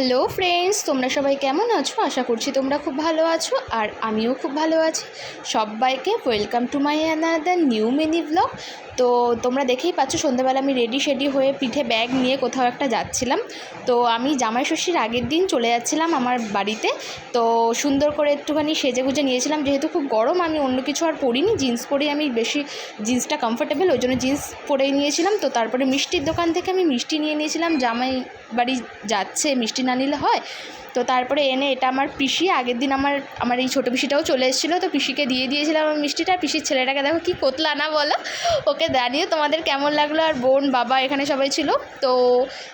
Hello friends, তোমরা সবাই কেমন আছো? আশা করছি তোমরা খুব ভালো আছো আর আমিও খুব ভালো আছি। সবাইকে welcome to my another new mini vlog তো তোমরা দেখেই পাচ্ছ, সন্ধ্যাবেলা আমি রেডি শেডি হয়ে পিঠে ব্যাগ নিয়ে কোথাও একটা যাচ্ছিলাম। তো আমি জামাই ষষ্ঠীর আগের দিন চলে যাচ্ছিলাম আমার বাড়িতে। তো সুন্দর করে একটুখানি সেজে গুজে নিয়েছিলাম। যেহেতু খুব গরম, আমি অন্য কিছু আর পরিনি। জিন্স পরে আমি বেশি জিন্সটা কমফোর্টেবল ওই জন্য জিন্স পরে নিয়েছিলাম। তো তারপরে মিষ্টির দোকান থেকে আমি মিষ্টি নিয়ে নিয়েছিলাম। জামাই বাড়ি যাচ্ছে মিষ্টি না নিলে হয়? তো তারপরে এনে এটা আমার পিসি, আগের দিন আমার আমার এই ছোটো পিসিটাও চলে এসেছিল, তো পিসিকে দিয়ে দিয়েছিলাম আমার মিষ্টিটা। পিসির ছেলেটাকে দেখো কি কোতলা না বলো, ওকে দাঁড়িয়ে তোমাদের কেমন লাগল আর বোন, বাবা এখানে সবাই ছিল। তো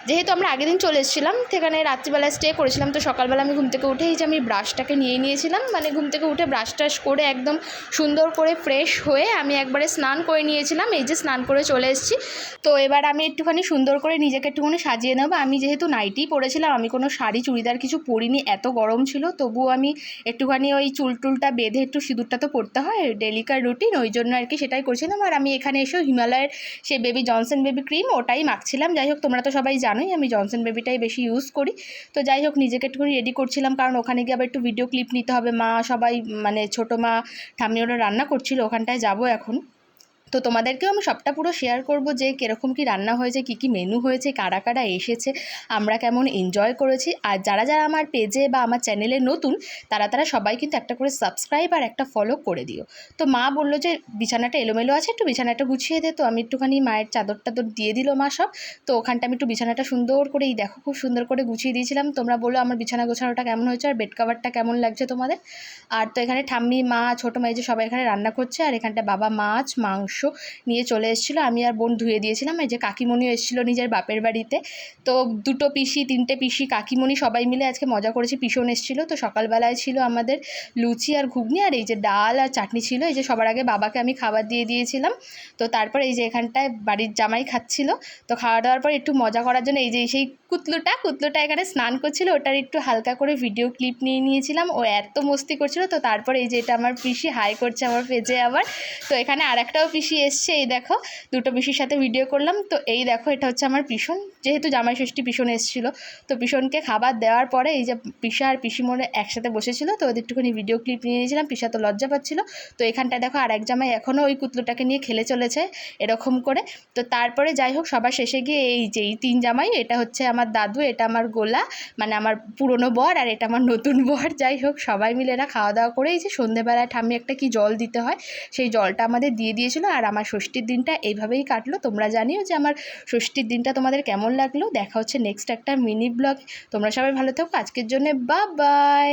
যেহেতু আমরা আগের দিন চলে এসেছিলাম সেখানে রাত্রিবেলা স্টে করেছিলাম, তো সকালবেলা আমি ঘুম থেকে উঠেই যে আমি ব্রাশটাকে নিয়ে নিয়েছিলাম। মানে ঘুম থেকে উঠে ব্রাশ টাশ করে একদম সুন্দর করে ফ্রেশ হয়ে আমি একবারে স্নান করে নিয়েছিলাম, এই যে স্নান করে চলে এসেছি। তো এবার আমি একটুখানি সুন্দর করে নিজেকে একটুখানি সাজিয়ে নেব। আমি যেহেতু নাইটিই পরেছিলাম আমি কোনো শাড়ি, চুড়িদার কিছু পরিনি, এত গরম ছিল, তবুও আমি একটুখানি ওই চুল টুলটা বেঁধে একটু সিঁদুরটা তো পরতে হয়, ডেলিকার রুটিন, ওই জন্য আর কি সেটাই করছিলাম। আর আমি এখানে এসেও হিমালয়ের সে বেবি জনসন বেবি ক্রিম ওটাই মাখছিলাম। যাই হোক, তোমরা তো সবাই জানোই, আমি জনসন বেবিটাই বেশি ইউজ করি। তো যাই হোক, নিজেকে একটুখানি রেডি করছিলাম, কারণ ওখানে গিয়ে আবার একটু ভিডিও ক্লিপ নিতে হবে। মা সবাই মানে ছোটো মা, ঠাম্মি ওরা রান্না করছিল, ওখানটায় যাব এখন। তো তোমাদেরকেও আমি সবটা পুরো শেয়ার করব যে কীরকম কী রান্না হয়েছে, কী কী মেনু হয়েছে, কারা কারা এসেছে, আমরা কেমন এনজয় করেছি। আর যারা যারা আমার পেজে বা আমার চ্যানেলে নতুন, তারা তারা সবাই কিন্তু একটা করে সাবস্ক্রাইব আর একটা ফলো করে দিও। তো মা বলল যে, বিছানাটা এলোমেলো আছে, একটু বিছানাটা গুছিয়ে দে। তো আমি একটুখানি মায়ের চাদর টাদর দিয়ে দিল মা সব। তো ওখানটা আমি একটু বিছানাটা সুন্দর করে, এই দেখো খুব সুন্দর করে গুছিয়ে দিয়েছিলাম। তোমরা বলো আমার বিছানা গোছানোটা কেমন হয়েছে আর বেড কাভারটা কেমন লাগছে তোমাদের? আর তো এখানে ঠাম্মি, মা, ছোটো মা, এই যে সবাই এখানে রান্না করছে। আর এখানটা বাবা মাছ, মাংস নিয়ে চলে এসেছিল। আমি আর বোন ধুয়ে দিয়েছিলাম। এই যে কাকিমণিও এসেছিল নিজের বাপের বাড়িতে। তো দুটো পিসি, তিনটে পিসি, কাকিমণি সবাই মিলে আজকে মজা করেছি। পিসন এসেছিল। তো সকালবেলায় ছিল আমাদের লুচি আর ঘুগনি আর এই যে ডাল আর চাটনি ছিল। এই যে সবার আগে বাবাকে আমি খাবার দিয়ে দিয়েছিলাম। তো তারপর এই যে এখানটায় বাড়ির জামাই খাচ্ছিল। তো খাওয়া দাওয়ার পর একটু মজা করার জন্য এই যে সেই কুতলুটা কুতলুটা এখানে স্নান করছিল। ওটার একটু হালকা করে ভিডিও ক্লিপ নিয়ে নিয়েছিলাম। ও এত মস্তি করছিল। তো তারপর এই যে এটা আমার পিসি, হাই করছে আমার পেজে আবার। তো এখানে আর একটাও পিসি এসছে, এই দেখো, দুটো পিসির সাথে ভিডিও করলাম। তো এই দেখো, এটা হচ্ছে আমার পিসন। যেহেতু জামাই ষষ্ঠী পিসন এসেছিল, তো পিসনকে খাবার দেওয়ার পরে এই যে পিসা আর পিসি মোড়ে একসাথে বসেছিল, তো ওদের একটুখানি ভিডিও ক্লিপ নিয়ে নিয়েছিলাম, পিসা তো লজ্জা পাচ্ছিল। তো এখানটায় দেখো আর এক জামাই এখনও ওই কুতলুটাকে নিয়ে খেলে চলেছে, এরকম করে। তো তারপরে যাই হোক, সবার শেষে গিয়ে এই যে এই তিন জামাই, এটা হচ্ছে আমার দাদু, এটা আমার গোলা মানে আমার পুরনো বর আর এটা আমার নতুন বর। যাই হোক, সবাই মিলে এরা খাওয়া দাওয়া করে এই যে সন্ধেবেলায় ঠাম্মি একটা কি জল দিতে হয়, সেই জলটা আমাদের দিয়ে দিয়েছিলো। আর আমার ষষ্ঠীর দিনটা এইভাবেই কাটলো। তোমরা জানিও যে আমার ষষ্ঠীর দিনটা তোমাদের কেমন লাগল। দেখা হচ্ছে নেক্সট একটা মিনি ব্লগ তোমরা সবাই ভালো থাকো। আজকের জন্য বা বাই